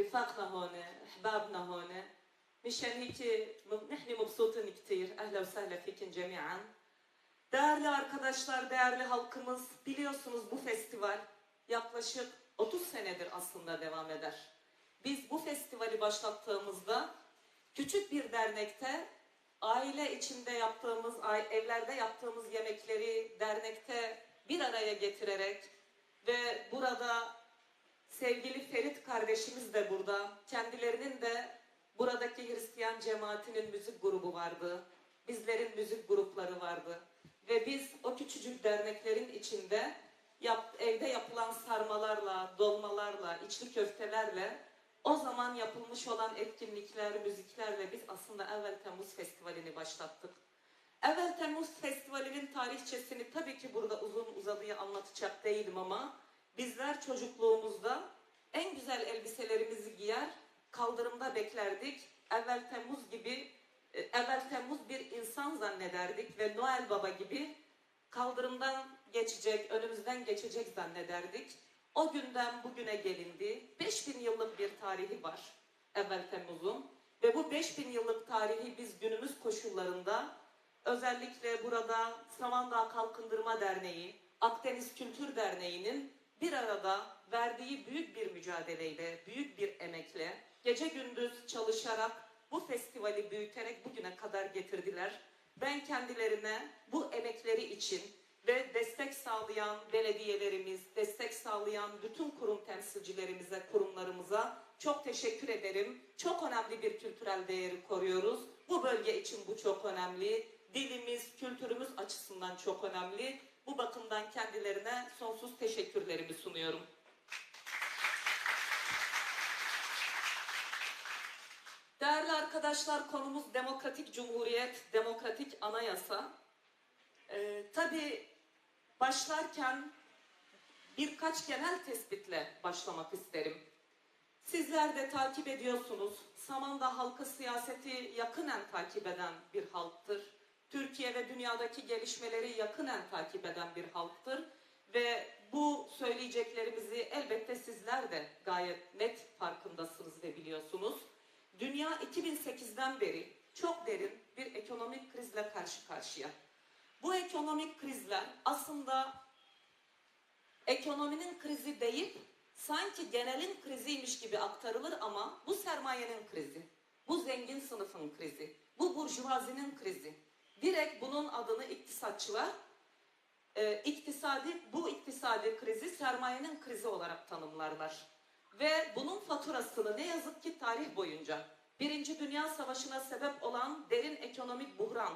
رفاقنا هون احبابنا هون مشان هيك م- نحن مبسوطين كثير اهلا وسهلا فيكم جميعا Değerli arkadaşlar, değerli halkımız, biliyorsunuz bu festival yaklaşık 30 senedir aslında devam eder. Biz bu festivali başlattığımızda küçük bir dernekte aile içinde yaptığımız, ai- evlerde yaptığımız yemekleri dernekte bir araya getirerek ve burada sevgili Ferit kardeşimiz de burada, kendilerinin de buradaki Hristiyan cemaatinin müzik grubu vardı, bizlerin müzik grupları vardı. Ve biz o küçücük derneklerin içinde yap, evde yapılan sarmalarla, dolmalarla, içli köftelerle o zaman yapılmış olan etkinlikler, müziklerle biz aslında Evvel Temmuz Festivali'ni başlattık. Evvel Temmuz Festivali'nin tarihçesini tabii ki burada uzun uzadıya anlatacak değilim ama bizler çocukluğumuzda en güzel elbiselerimizi giyer, kaldırımda beklerdik. Evvel Temmuz gibi, e, Evvel Temmuz bir insan zannederdik ve Noel Baba gibi kaldırımdan geçecek, önümüzden geçecek zannederdik. O günden bugüne gelindi. 5000 yıllık bir tarihi var Evvel Temmuz'un. Ve bu 5000 yıllık tarihi biz günümüz koşullarında özellikle burada Samandağ Kalkındırma Derneği, Akdeniz Kültür Derneği'nin bir arada verdiği büyük bir mücadeleyle, büyük bir emekle, gece gündüz çalışarak bu festivali büyüterek bugüne kadar getirdiler. Ben kendilerine bu emekleri için ve destek sağlayan belediyelerimiz, destek sağlayan bütün kurum temsilcilerimize, kurumlarımıza çok teşekkür ederim. Çok önemli bir kültürel değeri koruyoruz. Bu bölge için bu çok önemli. Dilimiz, kültürümüz açısından çok önemli. Bu bakımdan kendilerine sonsuz teşekkürlerimi sunuyorum. Değerli arkadaşlar konumuz demokratik cumhuriyet, demokratik anayasa. Ee, tabii başlarken birkaç genel tespitle başlamak isterim. Sizler de takip ediyorsunuz. Samandağ halkı siyaseti yakınen takip eden bir halktır. Türkiye ve dünyadaki gelişmeleri yakınen takip eden bir halktır. Ve bu söyleyeceklerimizi elbette sizler de gayet net farkındasınız ve biliyorsunuz. Dünya 2008'den beri çok derin bir ekonomik krizle karşı karşıya. Bu ekonomik krizler aslında ekonominin krizi değil, sanki genelin kriziymiş gibi aktarılır ama bu sermayenin krizi, bu zengin sınıfın krizi, bu burjuvazinin krizi. Direkt bunun adını iktisatçılar e, iktisadi, bu iktisadi krizi sermayenin krizi olarak tanımlarlar. Ve bunun faturasını ne yazık ki tarih boyunca Birinci Dünya Savaşı'na sebep olan derin ekonomik buhran,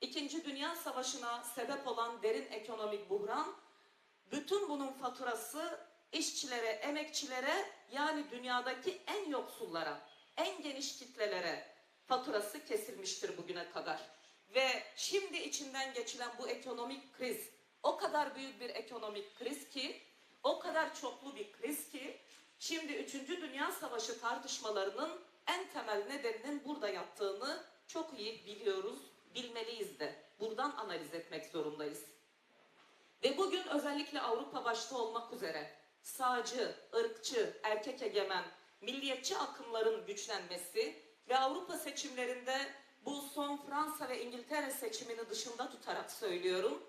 İkinci Dünya Savaşı'na sebep olan derin ekonomik buhran, bütün bunun faturası işçilere, emekçilere yani dünyadaki en yoksullara, en geniş kitlelere faturası kesilmiştir bugüne kadar. Ve şimdi içinden geçilen bu ekonomik kriz o kadar büyük bir ekonomik kriz ki, o kadar çoklu bir kriz ki, şimdi 3. Dünya Savaşı tartışmalarının en temel nedeninin burada yattığını çok iyi biliyoruz, bilmeliyiz de. Buradan analiz etmek zorundayız. Ve bugün özellikle Avrupa başta olmak üzere sağcı, ırkçı, erkek egemen, milliyetçi akımların güçlenmesi ve Avrupa seçimlerinde bu son Fransa ve İngiltere seçimini dışında tutarak söylüyorum.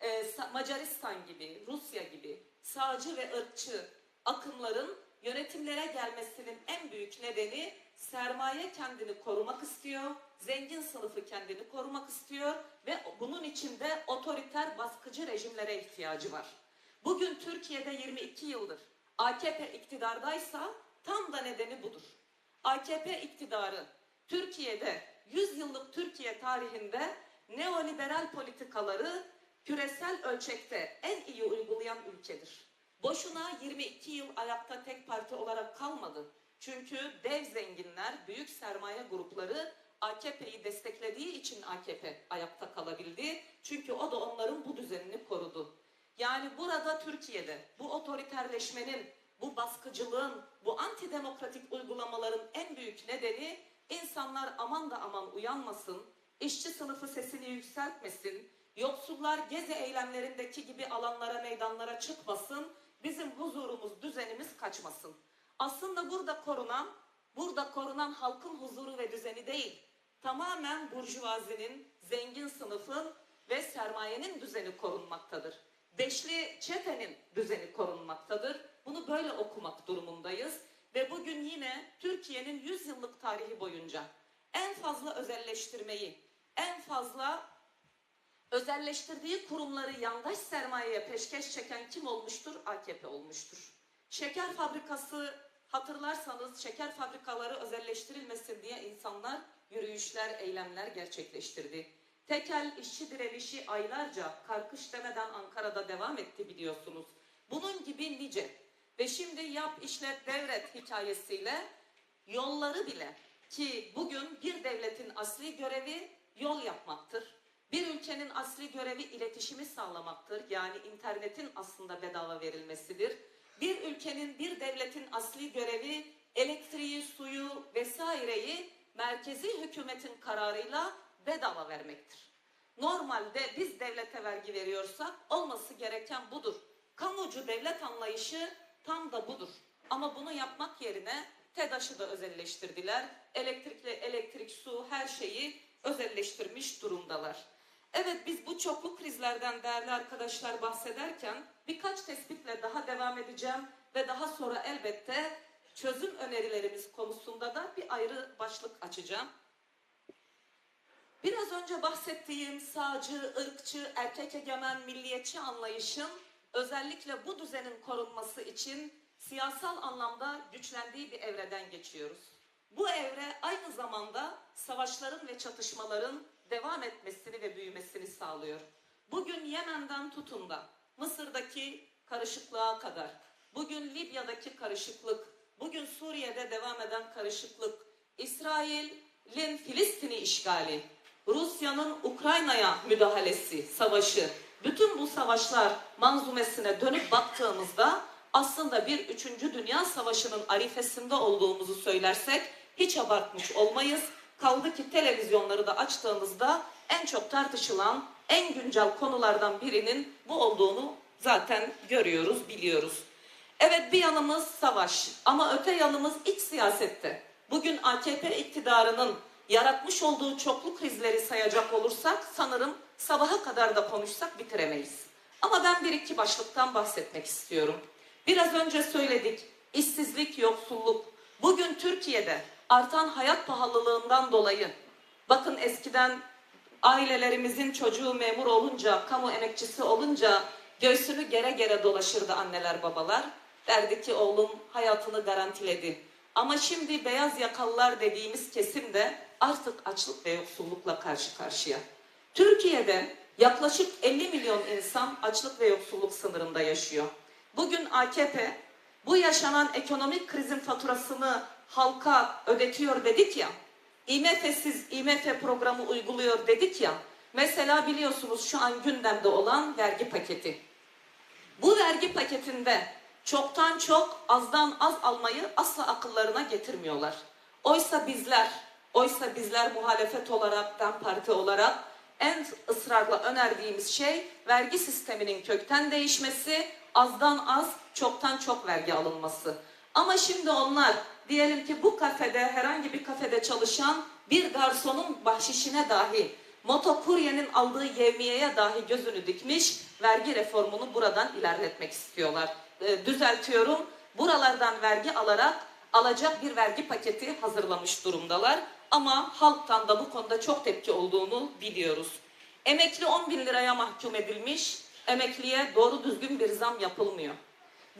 Ee, Macaristan gibi, Rusya gibi sağcı ve ırkçı akımların yönetimlere gelmesinin en büyük nedeni sermaye kendini korumak istiyor, zengin sınıfı kendini korumak istiyor ve bunun içinde otoriter baskıcı rejimlere ihtiyacı var. Bugün Türkiye'de 22 yıldır AKP iktidardaysa tam da nedeni budur. AKP iktidarı Türkiye'de 100 yıllık Türkiye tarihinde neoliberal politikaları küresel ölçekte en iyi uygulayan ülkedir. Boşuna 22 yıl ayakta tek parti olarak kalmadı. Çünkü dev zenginler, büyük sermaye grupları AKP'yi desteklediği için AKP ayakta kalabildi. Çünkü o da onların bu düzenini korudu. Yani burada Türkiye'de bu otoriterleşmenin, bu baskıcılığın, bu antidemokratik uygulamaların en büyük nedeni insanlar aman da aman uyanmasın, işçi sınıfı sesini yükseltmesin, yoksullar gezi eylemlerindeki gibi alanlara, meydanlara çıkmasın, bizim huzurumuz, düzenimiz kaçmasın. Aslında burada korunan, burada korunan halkın huzuru ve düzeni değil, tamamen burjuvazinin, zengin sınıfın ve sermayenin düzeni korunmaktadır. Beşli çetenin düzeni korunmaktadır. Bunu böyle okumak durumundayız. Ve bugün yine Türkiye'nin 100 yıllık tarihi boyunca en fazla özelleştirmeyi, en fazla özelleştirdiği kurumları yandaş sermayeye peşkeş çeken kim olmuştur? AKP olmuştur. Şeker fabrikası hatırlarsanız şeker fabrikaları özelleştirilmesin diye insanlar yürüyüşler, eylemler gerçekleştirdi. Tekel işçi direnişi aylarca karkış demeden Ankara'da devam etti biliyorsunuz. Bunun gibi nice ve şimdi yap işlet devret hikayesiyle yolları bile ki bugün bir devletin asli görevi yol yapmaktır. Bir ülkenin asli görevi iletişimi sağlamaktır. Yani internetin aslında bedava verilmesidir. Bir ülkenin, bir devletin asli görevi elektriği, suyu vesaireyi merkezi hükümetin kararıyla bedava vermektir. Normalde biz devlete vergi veriyorsak olması gereken budur. Kamucu devlet anlayışı tam da budur. Ama bunu yapmak yerine TEDAŞ'ı da özelleştirdiler. Elektrikle elektrik, su her şeyi özelleştirmiş durumdalar. Evet biz bu çoklu krizlerden değerli arkadaşlar bahsederken birkaç tespitle daha devam edeceğim ve daha sonra elbette çözüm önerilerimiz konusunda da bir ayrı başlık açacağım. Biraz önce bahsettiğim sağcı, ırkçı, erkek egemen, milliyetçi anlayışın özellikle bu düzenin korunması için siyasal anlamda güçlendiği bir evreden geçiyoruz. Bu evre aynı zamanda savaşların ve çatışmaların devam etmesini ve büyümesini sağlıyor. Bugün Yemen'den tutun da Mısır'daki karışıklığa kadar, bugün Libya'daki karışıklık, bugün Suriye'de devam eden karışıklık, İsrail'in Filistin'i işgali, Rusya'nın Ukrayna'ya müdahalesi, savaşı, bütün bu savaşlar manzumesine dönüp baktığımızda aslında bir üçüncü dünya savaşının arifesinde olduğumuzu söylersek hiç abartmış olmayız. Kaldı ki televizyonları da açtığımızda en çok tartışılan, en güncel konulardan birinin bu olduğunu zaten görüyoruz, biliyoruz. Evet bir yanımız savaş ama öte yanımız iç siyasette. Bugün AKP iktidarının yaratmış olduğu çoklu krizleri sayacak olursak sanırım sabaha kadar da konuşsak bitiremeyiz. Ama ben bir iki başlıktan bahsetmek istiyorum. Biraz önce söyledik. işsizlik, yoksulluk. Bugün Türkiye'de artan hayat pahalılığından dolayı bakın eskiden ailelerimizin çocuğu memur olunca, kamu emekçisi olunca göğsünü gere gere dolaşırdı anneler babalar. Derdi ki oğlum hayatını garantiledi. Ama şimdi beyaz yakalılar dediğimiz kesim de artık açlık ve yoksullukla karşı karşıya. Türkiye'de yaklaşık 50 milyon insan açlık ve yoksulluk sınırında yaşıyor. Bugün AKP bu yaşanan ekonomik krizin faturasını halka ödetiyor dedik ya. IMF'siz IMF programı uyguluyor dedik ya. Mesela biliyorsunuz şu an gündemde olan vergi paketi. Bu vergi paketinde çoktan çok azdan az almayı asla akıllarına getirmiyorlar. Oysa bizler, oysa bizler muhalefet olarak, DEM Parti olarak en ısrarla önerdiğimiz şey vergi sisteminin kökten değişmesi, azdan az, çoktan çok vergi alınması. Ama şimdi onlar diyelim ki bu kafede herhangi bir kafede çalışan bir garsonun bahşişine dahi motokuryenin aldığı yevmiyeye dahi gözünü dikmiş vergi reformunu buradan ilerletmek istiyorlar. E, düzeltiyorum. Buralardan vergi alarak alacak bir vergi paketi hazırlamış durumdalar. Ama halktan da bu konuda çok tepki olduğunu biliyoruz. Emekli 10 bin liraya mahkum edilmiş, emekliye doğru düzgün bir zam yapılmıyor.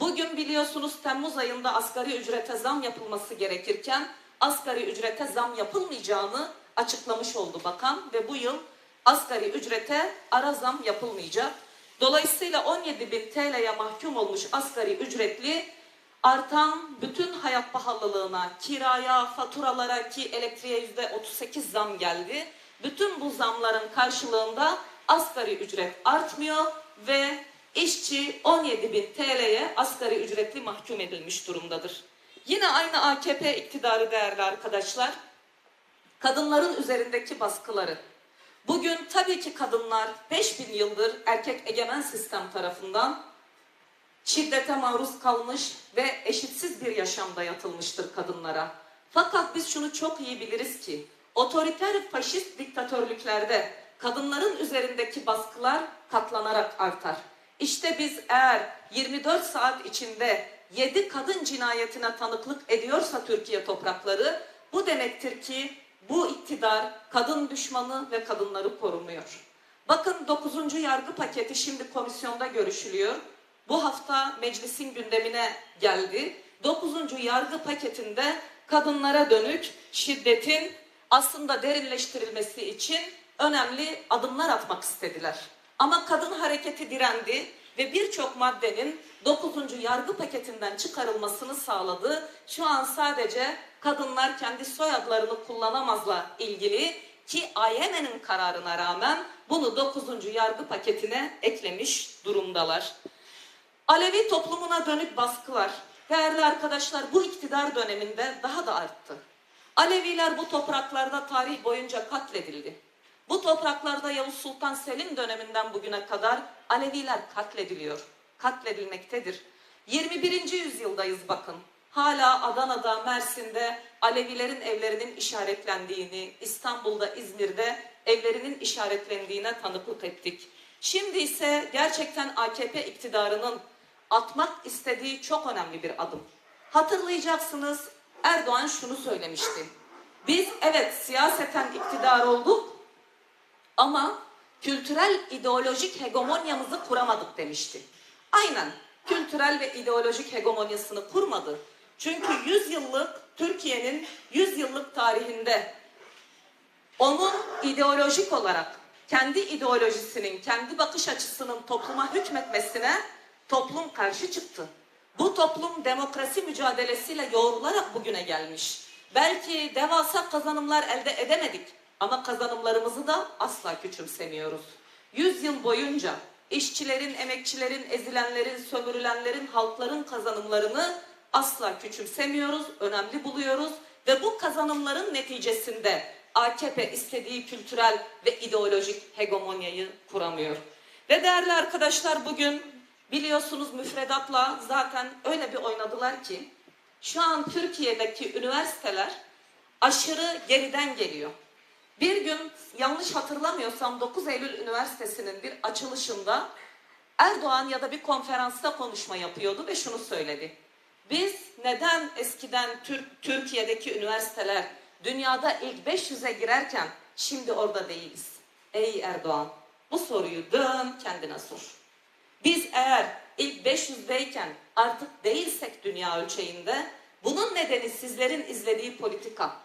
Bugün biliyorsunuz Temmuz ayında asgari ücrete zam yapılması gerekirken asgari ücrete zam yapılmayacağını açıklamış oldu bakan ve bu yıl asgari ücrete ara zam yapılmayacak. Dolayısıyla 17 bin TL'ye mahkum olmuş asgari ücretli artan bütün hayat pahalılığına, kiraya, faturalara ki elektriğe yüzde 38 zam geldi. Bütün bu zamların karşılığında asgari ücret artmıyor ve işçi 17 bin TL'ye asgari ücretli mahkum edilmiş durumdadır. Yine aynı AKP iktidarı değerli arkadaşlar, kadınların üzerindeki baskıları. Bugün tabii ki kadınlar 5000 yıldır erkek egemen sistem tarafından şiddete maruz kalmış ve eşitsiz bir yaşamda yatılmıştır kadınlara. Fakat biz şunu çok iyi biliriz ki otoriter faşist diktatörlüklerde kadınların üzerindeki baskılar katlanarak artar. İşte biz eğer 24 saat içinde 7 kadın cinayetine tanıklık ediyorsa Türkiye toprakları bu demektir ki bu iktidar kadın düşmanı ve kadınları korumuyor. Bakın 9. yargı paketi şimdi komisyonda görüşülüyor. Bu hafta meclisin gündemine geldi. 9. yargı paketinde kadınlara dönük şiddetin aslında derinleştirilmesi için önemli adımlar atmak istediler. Ama kadın hareketi direndi ve birçok maddenin 9. yargı paketinden çıkarılmasını sağladı. Şu an sadece kadınlar kendi soyadlarını kullanamazla ilgili ki AYM'nin kararına rağmen bunu 9. yargı paketine eklemiş durumdalar. Alevi toplumuna dönük baskılar, değerli arkadaşlar bu iktidar döneminde daha da arttı. Aleviler bu topraklarda tarih boyunca katledildi. Bu topraklarda Yavuz Sultan Selim döneminden bugüne kadar Aleviler katlediliyor, katledilmektedir. 21. yüzyıldayız bakın. Hala Adana'da, Mersin'de Alevilerin evlerinin işaretlendiğini, İstanbul'da, İzmir'de evlerinin işaretlendiğine tanıklık ettik. Şimdi ise gerçekten AKP iktidarının atmak istediği çok önemli bir adım. Hatırlayacaksınız Erdoğan şunu söylemişti. Biz evet siyaseten iktidar olduk ama kültürel ideolojik hegemonyamızı kuramadık demişti. Aynen kültürel ve ideolojik hegemonyasını kurmadı. Çünkü 100 yıllık Türkiye'nin 100 yıllık tarihinde onun ideolojik olarak kendi ideolojisinin, kendi bakış açısının topluma hükmetmesine toplum karşı çıktı. Bu toplum demokrasi mücadelesiyle yoğrularak bugüne gelmiş. Belki devasa kazanımlar elde edemedik ama kazanımlarımızı da asla küçümsemiyoruz. Yüz yıl boyunca işçilerin, emekçilerin, ezilenlerin, sömürülenlerin, halkların kazanımlarını asla küçümsemiyoruz, önemli buluyoruz ve bu kazanımların neticesinde AKP istediği kültürel ve ideolojik hegemonyayı kuramıyor. Ve değerli arkadaşlar bugün biliyorsunuz müfredatla zaten öyle bir oynadılar ki şu an Türkiye'deki üniversiteler aşırı geriden geliyor. Bir gün yanlış hatırlamıyorsam 9 Eylül Üniversitesi'nin bir açılışında Erdoğan ya da bir konferansta konuşma yapıyordu ve şunu söyledi. Biz neden eskiden Türk, Türkiye'deki üniversiteler dünyada ilk 500'e girerken şimdi orada değiliz? Ey Erdoğan bu soruyu dön kendine sor. Biz eğer ilk 500'deyken artık değilsek dünya ölçeğinde bunun nedeni sizlerin izlediği politika.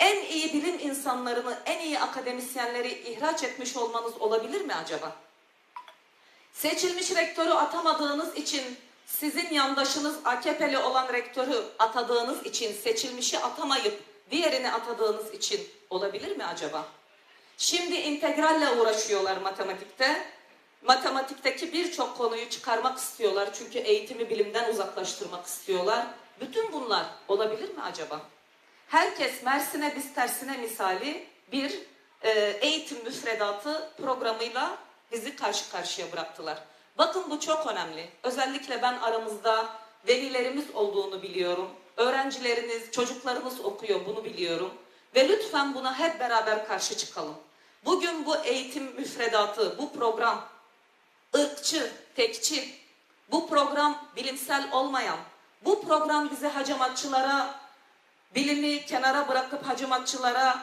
En iyi bilim insanlarını, en iyi akademisyenleri ihraç etmiş olmanız olabilir mi acaba? Seçilmiş rektörü atamadığınız için sizin yandaşınız AKP'li olan rektörü atadığınız için seçilmişi atamayıp diğerini atadığınız için olabilir mi acaba? Şimdi integralle uğraşıyorlar matematikte. Matematikteki birçok konuyu çıkarmak istiyorlar çünkü eğitimi bilimden uzaklaştırmak istiyorlar. Bütün bunlar olabilir mi acaba? Herkes Mersin'e biz tersine misali bir e, eğitim müfredatı programıyla bizi karşı karşıya bıraktılar. Bakın bu çok önemli. Özellikle ben aramızda velilerimiz olduğunu biliyorum. Öğrencileriniz, çocuklarınız okuyor bunu biliyorum. Ve lütfen buna hep beraber karşı çıkalım. Bugün bu eğitim müfredatı, bu program ırkçı, tekçi, bu program bilimsel olmayan, bu program bizi hacamatçılara, bilimi kenara bırakıp hacamatçılara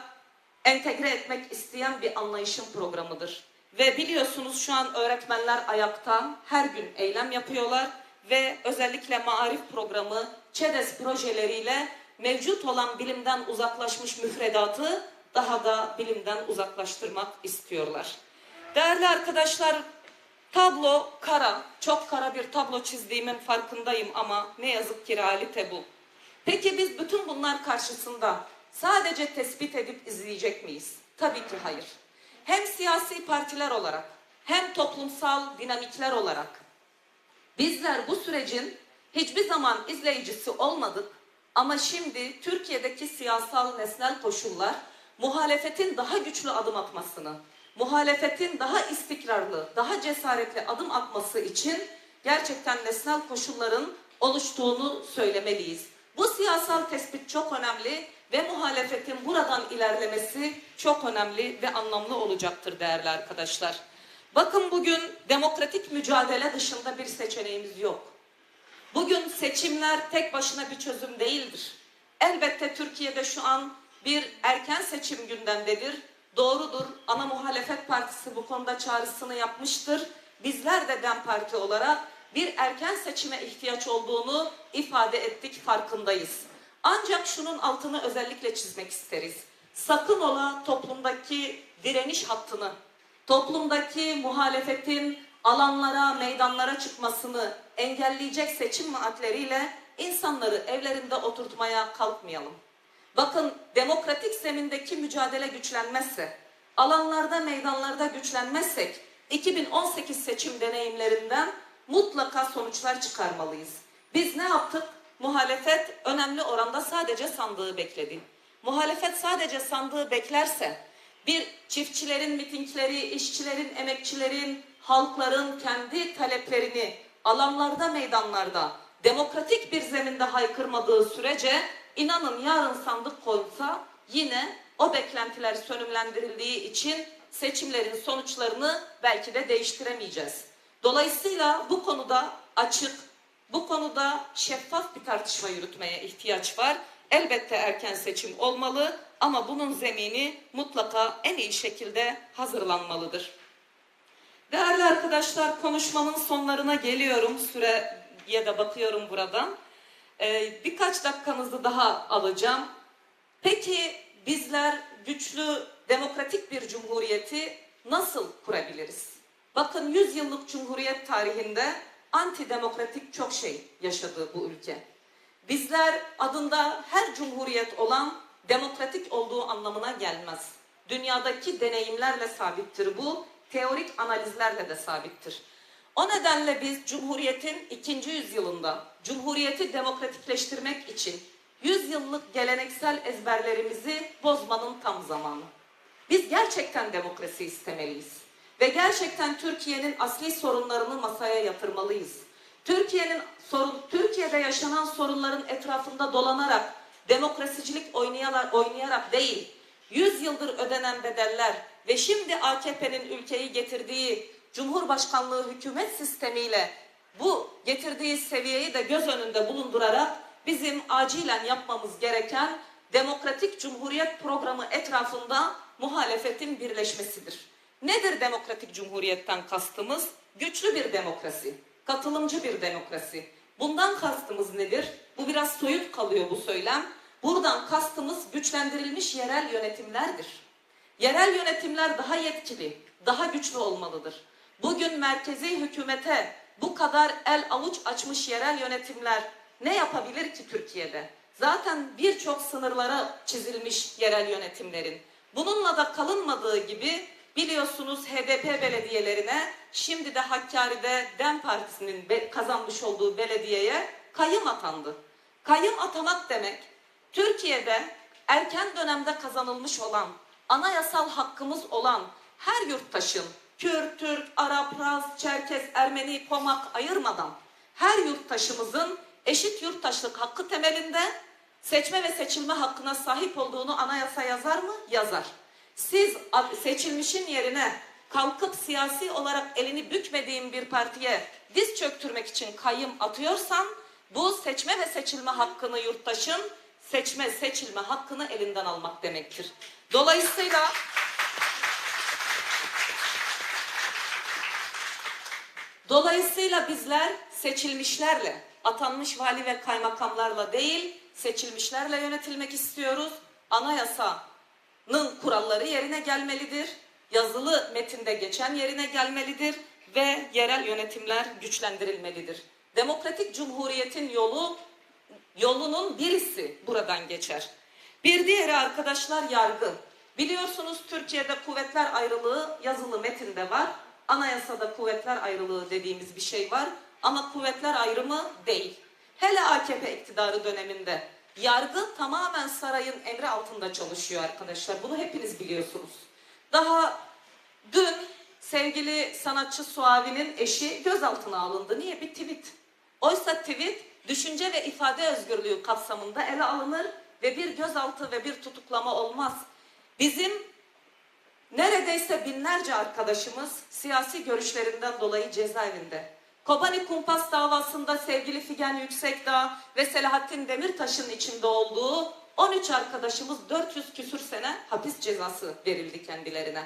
entegre etmek isteyen bir anlayışın programıdır. Ve biliyorsunuz şu an öğretmenler ayakta her gün eylem yapıyorlar ve özellikle maarif programı ÇEDES projeleriyle mevcut olan bilimden uzaklaşmış müfredatı daha da bilimden uzaklaştırmak istiyorlar. Değerli arkadaşlar tablo kara, çok kara bir tablo çizdiğimin farkındayım ama ne yazık ki realite bu. Peki biz bütün bunlar karşısında sadece tespit edip izleyecek miyiz? Tabii ki hayır. Hem siyasi partiler olarak hem toplumsal dinamikler olarak bizler bu sürecin hiçbir zaman izleyicisi olmadık ama şimdi Türkiye'deki siyasal nesnel koşullar muhalefetin daha güçlü adım atmasını, muhalefetin daha istikrarlı, daha cesaretli adım atması için gerçekten nesnel koşulların oluştuğunu söylemeliyiz. Bu siyasal tespit çok önemli ve muhalefetin buradan ilerlemesi çok önemli ve anlamlı olacaktır değerli arkadaşlar. Bakın bugün demokratik mücadele dışında bir seçeneğimiz yok. Bugün seçimler tek başına bir çözüm değildir. Elbette Türkiye'de şu an bir erken seçim gündemdedir. Doğrudur. Ana muhalefet partisi bu konuda çağrısını yapmıştır. Bizler de DEM Parti olarak bir erken seçime ihtiyaç olduğunu ifade ettik, farkındayız. Ancak şunun altını özellikle çizmek isteriz. Sakın ola toplumdaki direniş hattını, toplumdaki muhalefetin alanlara, meydanlara çıkmasını engelleyecek seçim vaatleriyle insanları evlerinde oturtmaya kalkmayalım. Bakın demokratik zemindeki mücadele güçlenmezse, alanlarda, meydanlarda güçlenmezsek 2018 seçim deneyimlerinden mutlaka sonuçlar çıkarmalıyız. Biz ne yaptık? Muhalefet önemli oranda sadece sandığı bekledi. Muhalefet sadece sandığı beklerse bir çiftçilerin mitingleri, işçilerin, emekçilerin, halkların kendi taleplerini alanlarda, meydanlarda demokratik bir zeminde haykırmadığı sürece inanın yarın sandık koysa yine o beklentiler sönümlendirildiği için seçimlerin sonuçlarını belki de değiştiremeyeceğiz. Dolayısıyla bu konuda açık, bu konuda şeffaf bir tartışma yürütmeye ihtiyaç var. Elbette erken seçim olmalı ama bunun zemini mutlaka en iyi şekilde hazırlanmalıdır. Değerli arkadaşlar konuşmamın sonlarına geliyorum. Süreye de bakıyorum buradan. Ee, birkaç dakikanızı daha alacağım. Peki bizler güçlü demokratik bir cumhuriyeti nasıl kurabiliriz? Bakın 100 yıllık cumhuriyet tarihinde antidemokratik çok şey yaşadı bu ülke. Bizler adında her cumhuriyet olan demokratik olduğu anlamına gelmez. Dünyadaki deneyimlerle sabittir bu, teorik analizlerle de sabittir. O nedenle biz Cumhuriyet'in ikinci yüzyılında Cumhuriyeti demokratikleştirmek için 100 yıllık geleneksel ezberlerimizi bozmanın tam zamanı. Biz gerçekten demokrasi istemeliyiz. Ve gerçekten Türkiye'nin asli sorunlarını masaya yatırmalıyız. Türkiye'nin sorun, Türkiye'de yaşanan sorunların etrafında dolanarak, demokrasicilik oynayarak, oynayarak değil, 100 yıldır ödenen bedeller ve şimdi AKP'nin ülkeyi getirdiği Cumhurbaşkanlığı hükümet sistemiyle bu getirdiği seviyeyi de göz önünde bulundurarak bizim acilen yapmamız gereken demokratik cumhuriyet programı etrafında muhalefetin birleşmesidir. Nedir demokratik cumhuriyetten kastımız? Güçlü bir demokrasi, katılımcı bir demokrasi. Bundan kastımız nedir? Bu biraz soyut kalıyor bu söylem. Buradan kastımız güçlendirilmiş yerel yönetimlerdir. Yerel yönetimler daha yetkili, daha güçlü olmalıdır. Bugün merkezi hükümete bu kadar el avuç açmış yerel yönetimler ne yapabilir ki Türkiye'de? Zaten birçok sınırlara çizilmiş yerel yönetimlerin. Bununla da kalınmadığı gibi biliyorsunuz HDP belediyelerine şimdi de Hakkari'de DEM Partisi'nin kazanmış olduğu belediyeye kayım atandı. Kayım atamak demek Türkiye'de erken dönemde kazanılmış olan anayasal hakkımız olan her yurttaşın Kürt, Türk, Arap, Raz, Çerkes, Ermeni, Pomak ayırmadan her yurttaşımızın eşit yurttaşlık hakkı temelinde seçme ve seçilme hakkına sahip olduğunu anayasa yazar mı? Yazar. Siz seçilmişin yerine kalkıp siyasi olarak elini bükmediğin bir partiye diz çöktürmek için kayım atıyorsan bu seçme ve seçilme hakkını yurttaşın seçme seçilme hakkını elinden almak demektir. Dolayısıyla Dolayısıyla bizler seçilmişlerle, atanmış vali ve kaymakamlarla değil, seçilmişlerle yönetilmek istiyoruz. Anayasanın kuralları yerine gelmelidir. Yazılı metinde geçen yerine gelmelidir ve yerel yönetimler güçlendirilmelidir. Demokratik cumhuriyetin yolu yolunun birisi buradan geçer. Bir diğeri arkadaşlar yargı. Biliyorsunuz Türkiye'de kuvvetler ayrılığı yazılı metinde var. Anayasada kuvvetler ayrılığı dediğimiz bir şey var ama kuvvetler ayrımı değil. Hele AKP iktidarı döneminde yargı tamamen sarayın emri altında çalışıyor arkadaşlar. Bunu hepiniz biliyorsunuz. Daha dün sevgili sanatçı Suavi'nin eşi gözaltına alındı. Niye? Bir tweet. Oysa tweet düşünce ve ifade özgürlüğü kapsamında ele alınır ve bir gözaltı ve bir tutuklama olmaz. Bizim neredeyse binlerce arkadaşımız siyasi görüşlerinden dolayı cezaevinde. Kobani Kumpas davasında sevgili Figen Yüksekdağ ve Selahattin Demirtaş'ın içinde olduğu 13 arkadaşımız 400 küsür sene hapis cezası verildi kendilerine.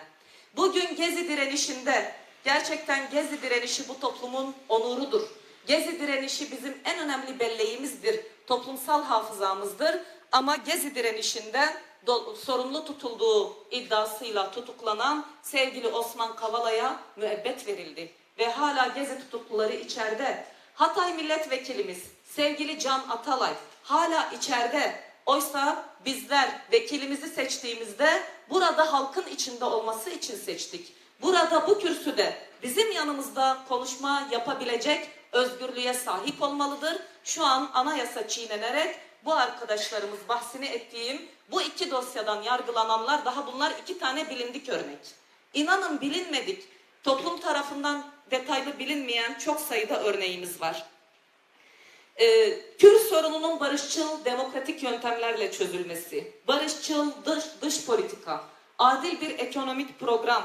Bugün Gezi direnişinde gerçekten Gezi direnişi bu toplumun onurudur. Gezi direnişi bizim en önemli belleğimizdir, toplumsal hafızamızdır. Ama Gezi direnişinde sorumlu tutulduğu iddiasıyla tutuklanan sevgili Osman Kavala'ya müebbet verildi. Ve hala Gezi tutukluları içeride. Hatay milletvekilimiz sevgili Can Atalay hala içeride. Oysa bizler vekilimizi seçtiğimizde burada halkın içinde olması için seçtik. Burada bu kürsüde bizim yanımızda konuşma yapabilecek özgürlüğe sahip olmalıdır. Şu an anayasa çiğnenerek bu arkadaşlarımız bahsini ettiğim bu iki dosyadan yargılananlar daha bunlar iki tane bilindik örnek. İnanın bilinmedik, toplum tarafından detaylı bilinmeyen çok sayıda örneğimiz var. Ee, Kürt sorununun barışçıl demokratik yöntemlerle çözülmesi, barışçıl dış, dış politika, adil bir ekonomik program,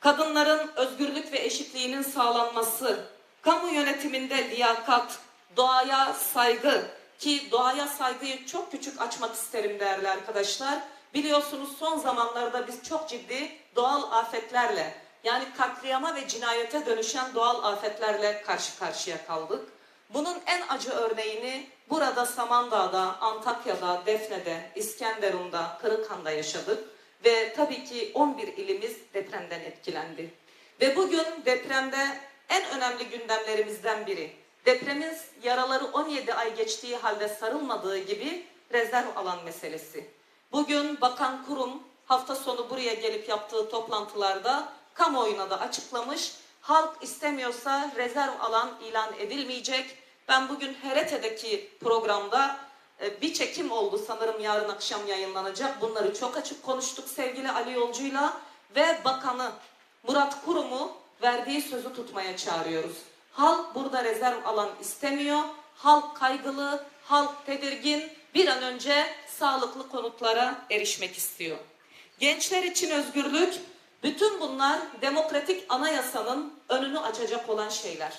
kadınların özgürlük ve eşitliğinin sağlanması, kamu yönetiminde liyakat, doğaya saygı ki doğaya saygıyı çok küçük açmak isterim değerli arkadaşlar. Biliyorsunuz son zamanlarda biz çok ciddi doğal afetlerle yani katliama ve cinayete dönüşen doğal afetlerle karşı karşıya kaldık. Bunun en acı örneğini burada Samandağ'da, Antakya'da, Defne'de, İskenderun'da, Kırıkhan'da yaşadık. Ve tabii ki 11 ilimiz depremden etkilendi. Ve bugün depremde en önemli gündemlerimizden biri. Depremin yaraları 17 ay geçtiği halde sarılmadığı gibi rezerv alan meselesi. Bugün Bakan Kurum hafta sonu buraya gelip yaptığı toplantılarda kamuoyuna da açıklamış. Halk istemiyorsa rezerv alan ilan edilmeyecek. Ben bugün Herete'deki programda e, bir çekim oldu sanırım yarın akşam yayınlanacak. Bunları çok açık konuştuk sevgili Ali Yolcu'yla ve bakanı Murat Kurum'u verdiği sözü tutmaya çağırıyoruz. Halk burada rezerv alan istemiyor. Halk kaygılı, halk tedirgin. Bir an önce sağlıklı konutlara erişmek istiyor. Gençler için özgürlük, bütün bunlar demokratik anayasanın önünü açacak olan şeyler.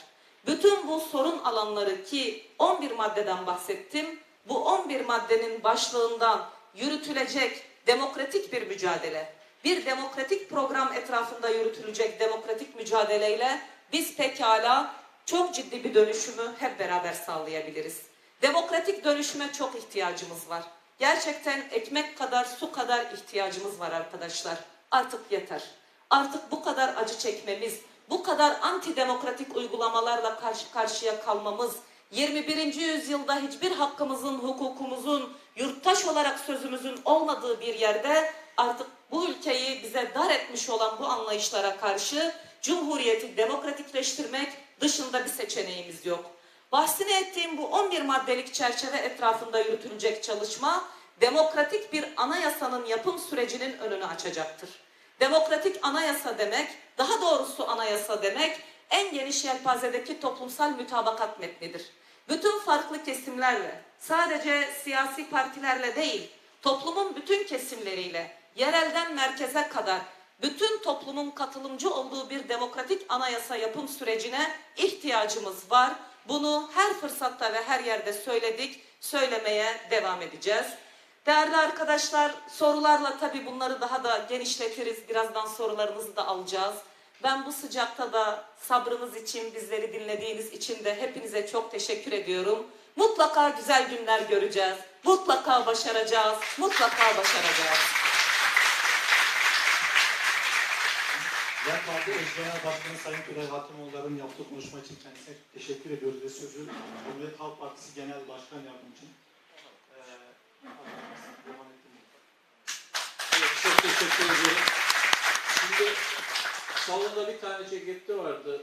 Bütün bu sorun alanları ki 11 maddeden bahsettim. Bu 11 maddenin başlığından yürütülecek demokratik bir mücadele, bir demokratik program etrafında yürütülecek demokratik mücadeleyle biz pekala çok ciddi bir dönüşümü hep beraber sağlayabiliriz. Demokratik dönüşüme çok ihtiyacımız var. Gerçekten ekmek kadar, su kadar ihtiyacımız var arkadaşlar. Artık yeter. Artık bu kadar acı çekmemiz, bu kadar antidemokratik uygulamalarla karşı karşıya kalmamız, 21. yüzyılda hiçbir hakkımızın, hukukumuzun, yurttaş olarak sözümüzün olmadığı bir yerde artık bu ülkeyi bize dar etmiş olan bu anlayışlara karşı Cumhuriyeti demokratikleştirmek dışında bir seçeneğimiz yok. Bahsini ettiğim bu 11 maddelik çerçeve etrafında yürütülecek çalışma demokratik bir anayasanın yapım sürecinin önünü açacaktır. Demokratik anayasa demek, daha doğrusu anayasa demek en geniş yelpazedeki toplumsal mütabakat metnidir. Bütün farklı kesimlerle, sadece siyasi partilerle değil, toplumun bütün kesimleriyle, yerelden merkeze kadar bütün toplumun katılımcı olduğu bir demokratik anayasa yapım sürecine ihtiyacımız var. Bunu her fırsatta ve her yerde söyledik, söylemeye devam edeceğiz. Değerli arkadaşlar, sorularla tabii bunları daha da genişletiriz. Birazdan sorularınızı da alacağız. Ben bu sıcakta da sabrınız için, bizleri dinlediğiniz için de hepinize çok teşekkür ediyorum. Mutlaka güzel günler göreceğiz. Mutlaka başaracağız. Mutlaka başaracağız. DEM Parti Eş Genel Başkanı Sayın Tülay Hakimoğulları'nın yaptığı konuşma için kendisine teşekkür ediyoruz ve sözü Cumhuriyet Halk Partisi Genel Başkan Burhanettin Muhtar. Evet, çok teşekkür ederim. Şimdi salonda bir tane ceketli vardı.